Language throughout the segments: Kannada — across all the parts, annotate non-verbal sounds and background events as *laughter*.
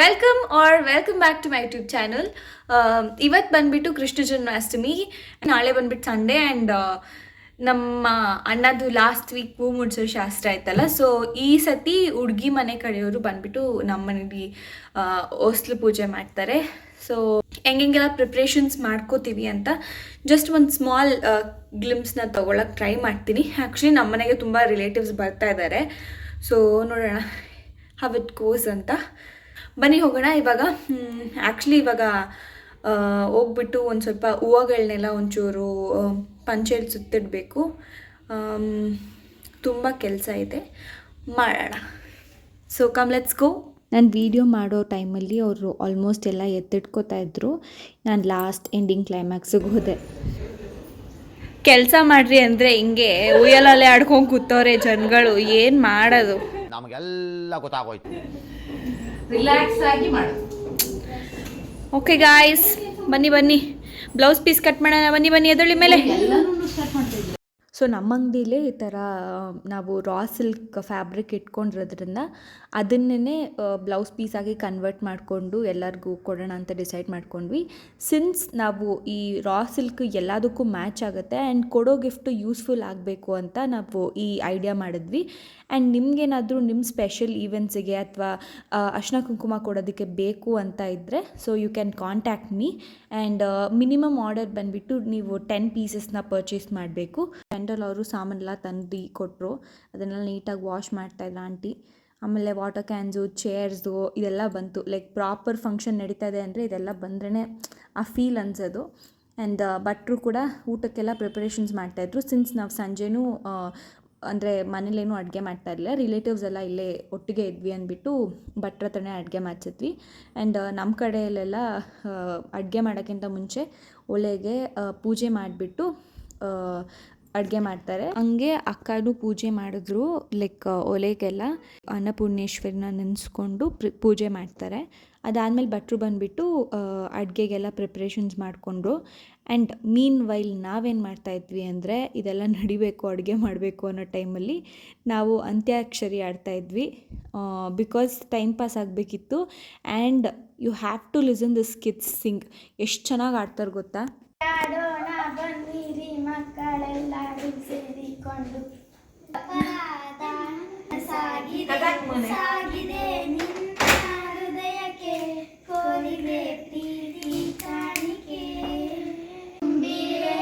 Welcome are welcome back to my YouTube channel ಇವತ್ತು ಬಂದುಬಿಟ್ಟು ಕೃಷ್ಣ ಜನ್ಮಾಷ್ಟಮಿ, ನಾಳೆ ಬಂದ್ಬಿಟ್ಟು ಸಂಡೇ ಆ್ಯಂಡ್ ನಮ್ಮ ಅಣ್ಣದು ಲಾಸ್ಟ್ ವೀಕ್ ಹೂ ಮುಡ್ಸೋ ಶಾಸ್ತ್ರ ಆಯ್ತಲ್ಲ ಸೊ ಈ ಸತಿ ಹುಡುಗಿ ಮನೆ ಕಡೆಯವರು ಬಂದ್ಬಿಟ್ಟು ನಮ್ಮ ಮನೇಲಿ ಹೊಸ್ಲು ಪೂಜೆ ಮಾಡ್ತಾರೆ. ಸೊ ಹೆಂಗೆಲ್ಲ ಪ್ರಿಪ್ರೇಷನ್ಸ್ ಮಾಡ್ಕೋತೀವಿ ಅಂತ ಜಸ್ಟ್ ಒಂದು ಸ್ಮಾಲ್ ಗ್ಲಿಮ್ಸ್ನ ತೊಗೊಳಕ್ಕೆ ಟ್ರೈ ಮಾಡ್ತೀನಿ. ಆ್ಯಕ್ಚುಲಿ ನಮ್ಮ ಮನೆಗೆ ತುಂಬ ರಿಲೇಟಿವ್ಸ್ ಬರ್ತಾ ಇದ್ದಾರೆ ಸೊ ನೋಡೋಣ ಹವ್ ಇಟ್ ಗೋಸ್ ಅಂತ. ಬನ್ನಿ ಹೋಗೋಣ ಇವಾಗ ಆ್ಯಕ್ಚುಲಿ ಇವಾಗ ಹೋಗ್ಬಿಟ್ಟು ಒಂದು ಸ್ವಲ್ಪ ಹೂವುಗಳನ್ನೆಲ್ಲ ಒಂಚೂರು ಪಂಚೆಯಲ್ಲಿ ಸುತ್ತಿಡಬೇಕು. ತುಂಬ ಕೆಲಸ ಇದೆ. ಮಾಡೋಣ. ಸೊ ಕಮ್ ಲೆಟ್ಸ್ ಗೋ ನಾನು ವೀಡಿಯೋ ಮಾಡೋ ಟೈಮಲ್ಲಿ ಅವರು ಆಲ್ಮೋಸ್ಟ್ ಎಲ್ಲ ಎತ್ತಿಟ್ಕೋತಾ ಇದ್ದರು ನಾನು ಲಾಸ್ಟ್ ಎಂಡಿಂಗ್ ಕ್ಲೈಮ್ಯಾಕ್ಸಿಗೆ ಹೋದೆ. ಕೆಲಸ ಮಾಡ್ರಿ ಅಂದರೆ ಹಿಂಗೆ ಉಯ್ಯಲಲ್ಲೇ ಆಡ್ಕೊಂಡು ಕೂತವ್ರೆ ಜನಗಳು ಏನು ಮಾಡೋದು? ನಮಗೆಲ್ಲ ಗೊತ್ತಾಗೋಯ್ತು. ರಿಲ್ಯಾಕ್ಸ್ ಆಗಿ ಮಾಡು. ಓಕೆ ಗಾಯ್ಸ್ ಬನ್ನಿ ಬನ್ನಿ. ಬ್ಲೌಸ್ ಪೀಸ್ ಕಟ್ ಮಾಡೋಣ. ಬನ್ನಿ ಬನ್ನಿ ಎದುರುಳಿ ಮೇಲೆ. ಎಲ್ಲನೂ ಸ್ಟಾರ್ಟ್ ಸೊ ನಮ್ಮ ಅಂಗಡಿಲೇ ಈ ಥರ ನಾವು ರಾ ಸಿಲ್ಕ್ ಫ್ಯಾಬ್ರಿಕ್ ಇಟ್ಕೊಂಡಿರೋದ್ರಿಂದ ಅದನ್ನೇ ಬ್ಲೌಸ್ ಪೀಸಾಗಿ ಕನ್ವರ್ಟ್ ಮಾಡಿಕೊಂಡು ಎಲ್ಲರಿಗೂ ಕೊಡೋಣ ಅಂತ ಡಿಸೈಡ್ ಮಾಡ್ಕೊಂಡ್ವಿ. ಸಿನ್ಸ್ ನಾವು ಈ ರಾ ಸಿಲ್ಕ್ ಎಲ್ಲದಕ್ಕೂ ಮ್ಯಾಚ್ ಆಗುತ್ತೆ ಆ್ಯಂಡ್ ಕೊಡೋ ಗಿಫ್ಟು ಯೂಸ್ಫುಲ್ ಆಗಬೇಕು ಅಂತ ನಾವು ಈ ಐಡಿಯಾ ಮಾಡಿದ್ವಿ. ಆ್ಯಂಡ್ ನಿಮ್ಗೇನಾದರೂ ನಿಮ್ಮ ಸ್ಪೆಷಲ್ ಈವೆಂಟ್ಸಿಗೆ ಅಥವಾ ಅರ್ಶಿನ ಕುಂಕುಮ ಕೊಡೋದಕ್ಕೆ ಬೇಕು ಅಂತ ಇದ್ದರೆ so you can contact me and minimum order ಬಂದುಬಿಟ್ಟು ನೀವು ಟೆನ್ ಪೀಸಸ್ನ ಪರ್ಚೇಸ್ ಮಾಡಬೇಕು. ಕ್ಯಾಂಡಲ್ ಅವರು ಸಾಮಾನೆಲ್ಲ ತಂದು ಕೊಟ್ಟರು. ಅದನ್ನೆಲ್ಲ ನೀಟಾಗಿ ವಾಶ್ ಮಾಡ್ತಾಯಿದ್ರು ಆಂಟಿ. ಆಮೇಲೆ ವಾಟರ್ ಕ್ಯಾನ್ಸು, ಚೇರ್ಸು ಇದೆಲ್ಲ ಬಂತು. ಲೈಕ್ ಪ್ರಾಪರ್ ಫಂಕ್ಷನ್ ನಡೀತಾ ಇದೆ ಅಂದರೆ ಇದೆಲ್ಲ ಬಂದ್ರೇ ಆ ಫೀಲ್ ಅನ್ಸೋದು. ಆ್ಯಂಡ್ ಭಟ್ರು ಕೂಡ ಊಟಕ್ಕೆಲ್ಲ ಪ್ರಿಪರೇಷನ್ಸ್ ಮಾಡ್ತಾಯಿದ್ರು ಸಿನ್ಸ್ ನಾವು ಸಂಜೆನೂ ಅಂದರೆ ಮನೇಲೇನೂ ಅಡುಗೆ ಮಾಡ್ತಾ ಇರಲಿಲ್ಲ. ರಿಲೇಟಿವ್ಸ್ ಎಲ್ಲ ಇಲ್ಲೇ ಒಟ್ಟಿಗೆ ಇದ್ವಿ ಅಂದ್ಬಿಟ್ಟು ಭಟ್ರ ಹತ್ರನೇ ಅಡುಗೆ ಮಾಡ್ಸಿದ್ವಿ. ಆ್ಯಂಡ್ ನಮ್ಮ ಕಡೆಯಲ್ಲೆಲ್ಲ ಅಡುಗೆ ಮಾಡೋಕ್ಕಿಂತ ಮುಂಚೆ ಒಲೆಗೆ ಪೂಜೆ ಮಾಡಿಬಿಟ್ಟು ಅಡುಗೆ ಮಾಡ್ತಾರೆ. ಹಂಗೆ ಅಕ್ಕನೂ ಪೂಜೆ ಮಾಡಿದ್ರು ಲೈಕ್ ಒಲೆಗೆಲ್ಲ ಅನ್ನಪೂರ್ಣೇಶ್ವರಿನ ನೆನೆಸ್ಕೊಂಡು ಪೂಜೆ ಮಾಡ್ತಾರೆ. ಅದಾದಮೇಲೆ ಭಟ್ರು ಬಂದುಬಿಟ್ಟು ಅಡುಗೆಗೆಲ್ಲ ಪ್ರಿಪ್ರೇಷನ್ಸ್ ಮಾಡಿಕೊಂಡ್ರು. ಆ್ಯಂಡ್ ಮೀನ್ ವೈಲ್ ನಾವೇನು ಮಾಡ್ತಾಯಿದ್ವಿ ಅಂದರೆ, ಇದೆಲ್ಲ ನಡಿಬೇಕು, ಅಡುಗೆ ಮಾಡಬೇಕು ಅನ್ನೋ ಟೈಮಲ್ಲಿ ನಾವು ಅಂತ್ಯಾಕ್ಷರಿ ಆಡ್ತಾಯಿದ್ವಿ ಬಿಕಾಸ್ ಟೈಮ್ ಪಾಸ್ ಆಗಬೇಕಿತ್ತು. And you have to listen this kids sing ಎಷ್ಟು ಚೆನ್ನಾಗಿ ಆಡ್ತಾರೆ ಗೊತ್ತಾ? ಆಡೋಣ ಬನ್ನಿರಿ ಮಕ್ಕಳೆಲ್ಲರೂ ಸೇರಿಕೊಂಡು. ಅಪರಾಧ ಸಾಗಿದೆ ಸಾಗಿದೆ ನಿನ್ನ ಹೃದಯಕ್ಕೆ ಕೋರಿದೆ ಪ್ರೀತಿ ಕಾಣಿಕೆ. ತುಂಬಿರೆ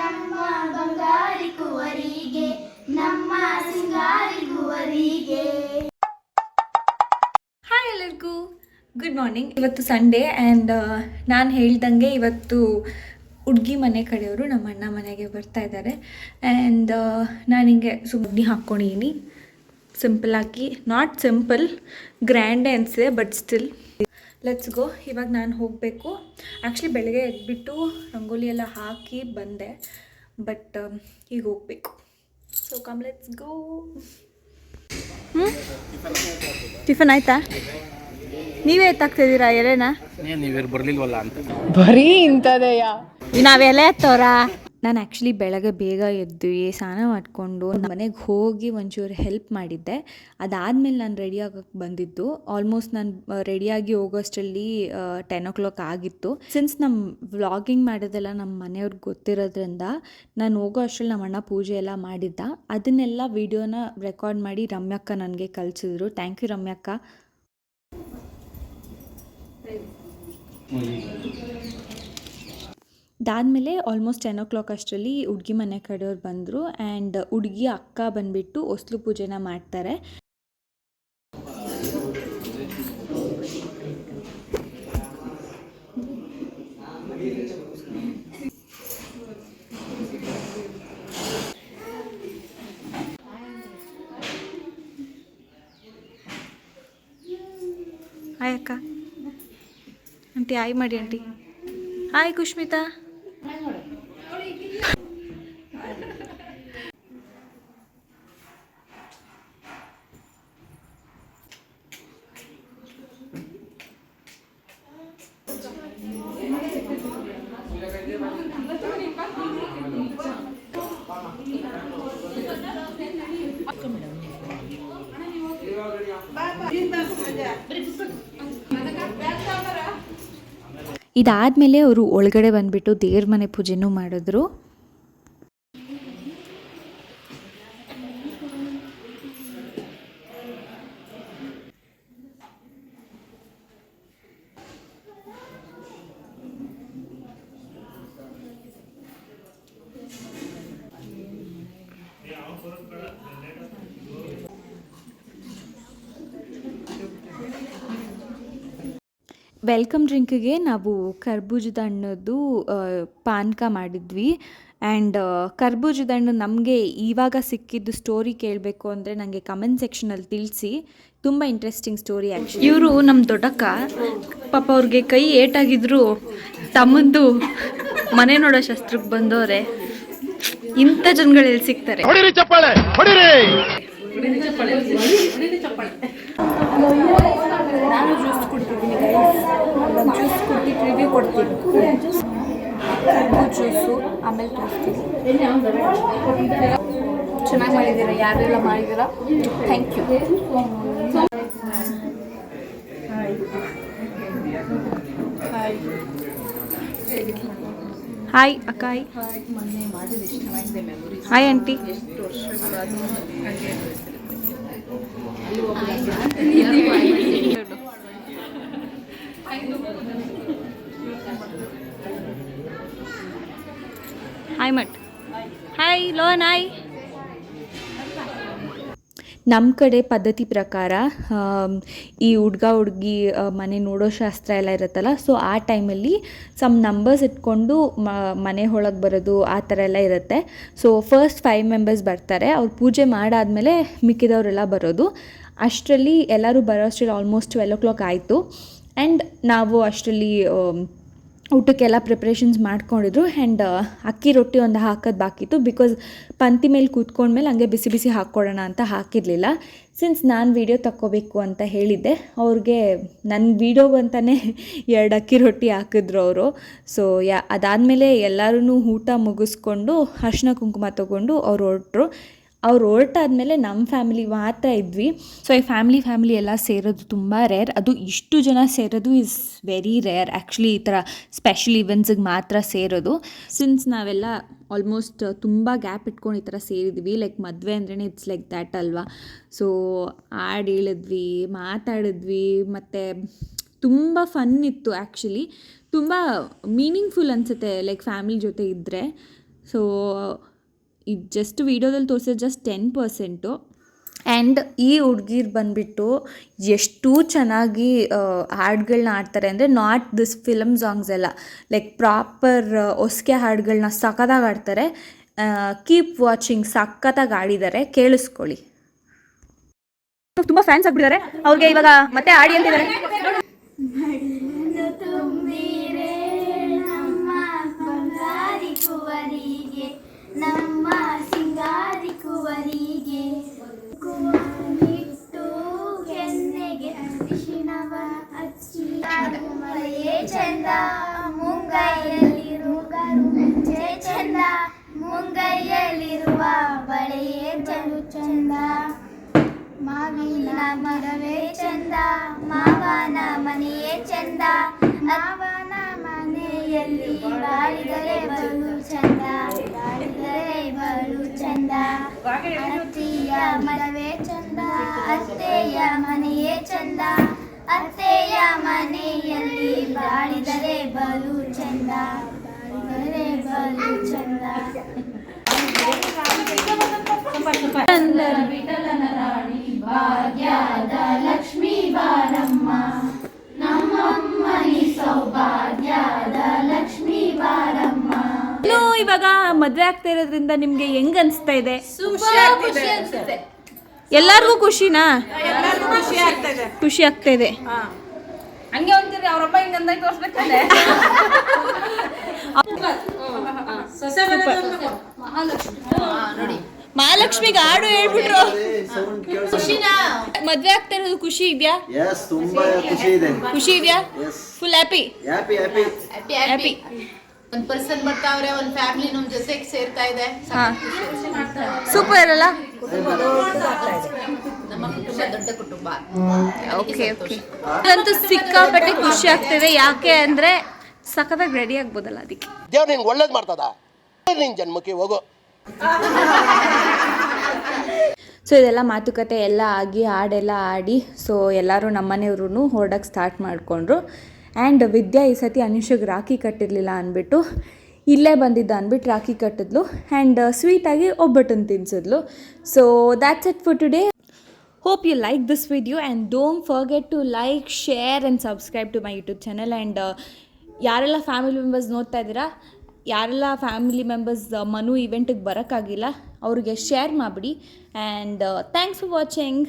ನಮ್ಮ ಬಂಗಾರಿ ಕುವರಿಗೆ ನಮ್ಮ ಸಿಂಗಾರಿ ಕುವರಿಗೆ. ಹಾಯ್ ಎಲ್ಲರಿಗೂ. ಗುಡ್ ಮಾರ್ನಿಂಗ್ ಇವತ್ತು ಸಂಡೇ ಆ್ಯಂಡ್ ನಾನು ಹೇಳ್ದಂಗೆ ಇವತ್ತು ಹುಡುಗಿ ಮನೆ ಕಡೆಯವರು ನಮ್ಮ ಅಣ್ಣ ಮನೆಗೆ ಬರ್ತಾ ಇದ್ದಾರೆ. ಆ್ಯಂಡ್ ನಾನು ಹಿಂಗೆ ಸುಮ್ಮನೆ ಹಾಕ್ಕೊಂಡಿದ್ದೀನಿ ಆಗಿ ನಾಟ್ ಸಿಂಪಲ್ ಗ್ರ್ಯಾಂಡೇ ಅನಿಸಿದೆ ಬಟ್ ಸ್ಟಿಲ್ ಲೆಟ್ಸ್ ಗೋ ಇವಾಗ ನಾನು ಹೋಗಬೇಕು. ಆ್ಯಕ್ಚುಲಿ ಬೆಳಗ್ಗೆ ಎದ್ಬಿಟ್ಟು ರಂಗೋಲಿ ಎಲ್ಲ ಹಾಕಿ ಬಂದೆ. ಬಟ್ ಈಗ ಹೋಗಬೇಕು. So come let's go tiffin ಆಯ್ತಾ? ನೀವೇ ಎತ್ತಾಗ್ತಿದ್ದೀರಾ ಎಲೆನಾ? ನೀವಿರ್ ಬರ್ಲಿಲ್ವಲ್ಲ ಅಂತ. ನಾವೆಲ್ಲ ಎತ್ತವ್ರ ನಾನು ಆ್ಯಕ್ಚುಲಿ ಬೆಳಗ್ಗೆ ಬೇಗ ಎದ್ದು ಸ್ನಾನ ಮಾಡಿಕೊಂಡು ಮನೆಗೆ ಹೋಗಿ ಒಂಚೂರು ಹೆಲ್ಪ್ ಮಾಡಿದ್ದೆ. ಅದಾದಮೇಲೆ ನಾನು ರೆಡಿ ಆಗೋಕ್ಕೆ ಬಂದಿದ್ದು. ಆಲ್ಮೋಸ್ಟ್ ನಾನು ರೆಡಿಯಾಗಿ ಹೋಗೋಷ್ಟರಲ್ಲಿ ಟೆನ್ ಓ ಕ್ಲಾಕ್ ಆಗಿತ್ತು. ಸಿನ್ಸ್ ನಮ್ಮ ವ್ಲಾಗಿಂಗ್ ಮಾಡೋದೆಲ್ಲ ನಮ್ಮ ಮನೆಯವ್ರಿಗೆ ಗೊತ್ತಿರೋದ್ರಿಂದ ನಾನು ಹೋಗೋ ಅಷ್ಟರಲ್ಲಿ ನಮ್ಮ ಅಣ್ಣ ಪೂಜೆ ಎಲ್ಲ ಮಾಡಿದ್ದ. ಅದನ್ನೆಲ್ಲ ವೀಡಿಯೋನ ರೆಕಾರ್ಡ್ ಮಾಡಿ ರಮ್ಯಕ್ಕ ನನಗೆ ಕಲಿಸಿದ್ರು ಥ್ಯಾಂಕ್ ಯು ರಮ್ಯಕ್ಕ. ಅದಾದಮೇಲೆ ಆಲ್ಮೋಸ್ಟ್ ಟೆನ್ ಓ ಕ್ಲಾಕ್ ಅಷ್ಟರಲ್ಲಿ ಹುಡುಗಿ ಮನೆ ಕಡೆಯವ್ರು ಬಂದರು ಆ್ಯಂಡ್ ಹುಡುಗಿ ಅಕ್ಕ ಬಂದುಬಿಟ್ಟು ಹೊಸ್ಲು ಪೂಜೆನ ಮಾಡ್ತಾರೆ. ಅಕ್ಕ. ಆಂಟಿ ಆಯ್ ಮಾಡಿ ಆಂಟಿ ಹಾಯ್ ಕುಷ್ಮಿತಾ ಇದಾದಮೇಲೆ ಅವರು ಒಳಗಡೆ ಬಂದುಬಿಟ್ಟು ದೇವ್ರ ಮನೆ ಪೂಜೆನೂ ಮಾಡಿದ್ರು. ವೆಲ್ಕಮ್ ಡ್ರಿಂಕಿಗೆ ನಾವು ಕರ್ಬೂಜದ ಹಣ್ಣದ್ದು ಪಾನಕ ಮಾಡಿದ್ವಿ. ಆ್ಯಂಡ್ ಕರ್ಬೂಜದ ಹಣ್ಣು ನಮಗೆ ಇವಾಗ ಸಿಕ್ಕಿದ್ದು ಸ್ಟೋರಿ ಕೇಳಬೇಕು ಅಂದರೆ ನನಗೆ ಕಮೆಂಟ್ ಸೆಕ್ಷನಲ್ಲಿ ತಿಳಿಸಿ. ತುಂಬ ಇಂಟ್ರೆಸ್ಟಿಂಗ್ ಸ್ಟೋರಿ ಆ್ಯಕ್ಚುಲಿ ಇವರು ನಮ್ಮ ದೊಡ್ಡಕ್ಕ ಪಾಪ ಅವ್ರಿಗೆ ಕೈ ಏಟಾಗಿದ್ರು ತಮ್ಮಂದು ಮನೆ ನೋಡೋ ಶಸ್ತ್ರಕ್ಕೆ ಬಂದವರೇ. ಇಂಥ ಜನಗಳು ಎಲ್ಲಿ ಸಿಗ್ತಾರೆ? ನಾನು ಜ್ಯೂಸ್ ಕುಡ್ತಿದ್ದೀನಿ. ರಿವ್ಯೂ ಕೊಡ್ತೀನಿ. ಕರ್ಬೂಜ ಜ್ಯೂಸು ಆಮೇಲೆ ತೋರಿಸ್ತೀನಿ ಚೆನ್ನಾಗಿ ಮಾಡಿದ್ದೀರಾ? ಯಾರೆಲ್ಲ ಮಾಡಿದ್ದೀರಾ? ಥ್ಯಾಂಕ್ ಯು ಹಾಯ್ ಅಕ್ಕಾಯ್ ಹಾಯ್ ಆಂಟಿ ಹಾಯ್ ಮಟ್ ಹಾಯ್ ಲೋನ್ ಹಾಯ್ ನಮ್ಮ ಕಡೆ ಪದ್ಧತಿ ಪ್ರಕಾರ ಈ ಹುಡ್ಗ ಹುಡುಗಿ ಮನೆ ನೋಡೋ ಶಾಸ್ತ್ರ ಎಲ್ಲ ಇರುತ್ತಲ್ಲ ಸೊ ಆ ಟೈಮಲ್ಲಿ ಸಮ್ ನಂಬರ್ಸ್ ಇಟ್ಕೊಂಡು ಮನೆ ಒಳಗೆ ಬರೋದು ಆ ಥರ ಎಲ್ಲ ಇರುತ್ತೆ. ಸೊ ಫಸ್ಟ್ ಫೈವ್ ಮೆಂಬರ್ಸ್ ಬರ್ತಾರೆ, ಅವ್ರು ಪೂಜೆ ಮಾಡಾದಮೇಲೆ ಮಿಕ್ಕಿದವರೆಲ್ಲ ಬರೋದು. ಅಷ್ಟರಲ್ಲಿ ಎಲ್ಲರೂ ಬರೋ ಅಷ್ಟರಲ್ಲಿ ಆಲ್ಮೋಸ್ಟ್ ಟ್ವೆಲ್ ಓ ಕ್ಲಾಕ್ ಆಯಿತು. ಆ್ಯಂಡ್ ನಾವು ಅಷ್ಟರಲ್ಲಿ ಊಟಕ್ಕೆಲ್ಲ ಪ್ರಿಪ್ರೇಷನ್ಸ್ ಮಾಡ್ಕೊಂಡಿದ್ರು. ಆ್ಯಂಡ್ ಅಕ್ಕಿ ರೊಟ್ಟಿ ಒಂದು ಹಾಕೋದು ಬಾಕಿತ್ತು ಬಿಕಾಸ್ ಪಂತಿ ಮೇಲೆ ಕೂತ್ಕೊಂಡ್ಮೇಲೆ ಹಂಗೆ ಬಿಸಿ ಬಿಸಿ ಹಾಕ್ಕೊಡೋಣ ಅಂತ ಹಾಕಿರಲಿಲ್ಲ. ಸಿನ್ಸ್ ನಾನು ವೀಡಿಯೋ ತಕ್ಕೋಬೇಕು ಅಂತ ಹೇಳಿದ್ದೆ, ಅವ್ರಿಗೆ ನನ್ನ ವೀಡಿಯೋಗಂತಲೇ *laughs* ಎರಡು ಅಕ್ಕಿ ರೊಟ್ಟಿ ಹಾಕಿದ್ರು ಅವರು. ಸೊ ಯಾ, ಅದಾದಮೇಲೆ ಎಲ್ಲರೂ ಊಟ ಮುಗಿಸ್ಕೊಂಡು ಅರ್ಶಿನ ಕುಂಕುಮ ತೊಗೊಂಡು ಅವ್ರು ಹೊರಟ್ರು. ಅವ್ರು ಹೊರಟಾದ್ಮೇಲೆ ನಮ್ಮ ಫ್ಯಾಮಿಲಿ ಮಾತ್ರ ಇದ್ವಿ. ಸೊ ಈ ಫ್ಯಾಮಿಲಿ ಫ್ಯಾಮಿಲಿ ಎಲ್ಲ ಸೇರೋದು ತುಂಬ ರೇರ್ ಅದು ಇಷ್ಟು ಜನ ಸೇರೋದು ಇಸ್ ವೆರಿ ರೇರ್ ಆ್ಯಕ್ಚುಲಿ ಈ ಥರ ಸ್ಪೆಷಲ್ ಇವೆಂಟ್ಸಿಗೆ ಮಾತ್ರ ಸೇರೋದು. ಸಿನ್ಸ್ ನಾವೆಲ್ಲ ಆಲ್ಮೋಸ್ಟ್ ತುಂಬ ಗ್ಯಾಪ್ ಇಟ್ಕೊಂಡು ಈ ಥರ ಸೇರಿದ್ವಿ ಲೈಕ್ ಮದುವೆ ಅಂದ್ರೇ ಇಟ್ಸ್ ಲೈಕ್ ದ್ಯಾಟ್ ಅಲ್ವಾ? ಸೊ ಹಾಡು ಹೇಳಿದ್ವಿ, ಮಾತಾಡಿದ್ವಿ, ಮತ್ತು ತುಂಬ ಫನ್ ಇತ್ತು ಆ್ಯಕ್ಚುಲಿ ತುಂಬ ಮೀನಿಂಗ್ಫುಲ್ ಅನಿಸುತ್ತೆ ಲೈಕ್ ಫ್ಯಾಮಿಲಿ ಜೊತೆ ಇದ್ದರೆ ಸೊ ಇದು ಜಸ್ಟ್ ವೀಡಿಯೋದಲ್ಲಿ ತೋರಿಸಿದ ಜಸ್ಟ್ ಟೆನ್ ಪರ್ಸೆಂಟು ಆ್ಯಂಡ್ ಈ ಹುಡ್ಗಿರು ಬಂದುಬಿಟ್ಟು ಎಷ್ಟು ಚೆನ್ನಾಗಿ ಹಾಡುಗಳನ್ನ ಆಡ್ತಾರೆ ಅಂದರೆ ನಾಟ್ ದಿಸ್ ಫಿಲಮ್ ಸಾಂಗ್ಸ್ ಎಲ್ಲ. ಲೈಕ್ ಪ್ರಾಪರ್ ಹೊಸ್ಕೆ ಹಾಡುಗಳನ್ನ ಸಖತ್ತಾಗಿ ಆಡ್ತಾರೆ ಕೀಪ್ ವಾಚಿಂಗ್ ಸಖತ್ತಾಗಿ ಆಡಿದ್ದಾರೆ ಕೇಳಿಸ್ಕೊಳ್ಳಿ. ತುಂಬ ಫ್ಯಾನ್ಸ್ ಆಗ್ಬಿಟ್ಟಿದ್ದಾರೆ ಅವ್ರಿಗೆ ಇವಾಗ ಮತ್ತೆ ಆಡಿ ಅಂತಿದ್ದಾರೆ. ಮಾವಿನ ಮರವೇ ಚಂದ ಮಾವನ ಮನೆಯೇ ಚಂದ ಮಾವನ ಮನೆಯಲ್ಲಿ ಬಾಳಿದರೆ ಬಲು ಚಂದ ಬಾಳಿದರೆ ಬಲು ಚಂದ ಅತ್ತೆಯ ಮರವೇ ಚಂದ ಅತ್ತೆಯ ಮನೆಯೇ ಚಂದ ಅತ್ತೆಯ ಮನೆಯಲ್ಲಿ ಬಾಳಿದರೆ ಬಲು ಚಂದ ಬಾಳಿದರೆ ಬಲು ಚಂದ ಇನ್ನು ಇವಾಗ ಮದ್ವೆ ಆಗ್ತಾ ಇರೋದ್ರಿಂದ ನಿಮ್ಗೆ ಹೆಂಗ್ ಅನ್ಸ್ತಾ ಇದೆ? ಎಲ್ಲಾರ್ಗೂ ಖುಷಿನಾ? ಖುಷಿ ಆಗ್ತಾ ಇದೆ. ಹಂಗೆ ಒಂದ್ಸರಿ ಅವ್ರಪ್ಪ ಹಿಂಗ್ ಅಂದಾಗ ತೋರ್ಸ್ಬೇಕಾದ್ರೆ ಮಹಾಲಕ್ಷ್ಮಿಗೆ ಹಾಡು ಹೇಳ್ಬಿಟ್ರು. ಮದ್ವೆ ಆಗ್ತಾ ಇರೋದು ಖುಷಿ ಇದೆಯಾ? ಎಸ್ ತುಂಬಾ ಖುಷಿ ಇದೆ. ಖುಷಿ ಇದೆಯಾ? Yes full happy happy happy happy ಒಂದ್ ಪರ್ಸನ್ ಬರ್ತಾವ್ರೆ ಒಂದ್ ಫ್ಯಾಮಿಲಿ ನಮ್ ಜೊತೆಗೆ ಸೇರ್ತಾ ಇದೆ. ಹಾ. ಸೂಪರ್ ಅಲ್ಲ? ನಮ್ಮ ಕುಟುಂಬ ದೊಡ್ಡ ಕುಟುಂಬ. ಓಕೆ ಓಕೆ ಅಂತೂ ಸಿಕ್ಕಾಪಟ್ಟೆ ಖುಷಿ ಆಗ್ತಿದೆ. ಯಾಕೆ ಅಂದ್ರೆ ಸಖತ್ತಾಗಿ ರೆಡಿ ಆಗ್ಬೋದಲ್ಲ ಅದಕ್ಕೆ. ದೇವ್ರು ನಿಂಗೆ ಒಳ್ಳೇದು ಮಾಡ್ತದ? ನಿನ್ ಜನ್ಮಕ್ಕೆ ಹೋಗು. ಸೊ ಇದೆಲ್ಲ ಮಾತುಕತೆ ಎಲ್ಲ ಆಗಿ, ಹಾಡೆಲ್ಲ ಆಡಿ ಸೊ ಎಲ್ಲರೂ ನಮ್ಮನೆಯವ್ರೂ ಹೊರಡಕ್ಕೆ ಸ್ಟಾರ್ಟ್ ಮಾಡಿಕೊಂಡ್ರು. ಆ್ಯಂಡ್ ವಿದ್ಯಾ ಈ ಸತಿ ಅನುಷಗೆ ರಾಖಿ ಕಟ್ಟಿರಲಿಲ್ಲ ಅಂದ್ಬಿಟ್ಟು, ಇಲ್ಲೇ ಬಂದಿದ್ದ ಅಂದ್ಬಿಟ್ಟು ರಾಖಿ ಕಟ್ಟಿದ್ಲು. ಆ್ಯಂಡ್ ಸ್ವೀಟಾಗಿ ಒಬ್ಬಟ್ಟನ್ನು ತಿನ್ಸಿದ್ಲು. So that's it for today hope you like this video and don't forget to like share and subscribe to my YouTube channel and ಯಾರೆಲ್ಲ ಫ್ಯಾಮಿಲಿ ಮೆಂಬರ್ಸ್ ನೋಡ್ತಾ ಇದ್ದೀರಾ ಯಾರೆಲ್ಲ ಫ್ಯಾಮಿಲಿ ಮೆಂಬರ್ಸ್ ಮನು ಇವೆಂಟಿಗೆ ಬರೋಕ್ಕಾಗಿಲ್ಲ ಅವ್ರಿಗೆ ಶೇರ್ ಮಾಡಿಬಿಡಿ. And thanks for watching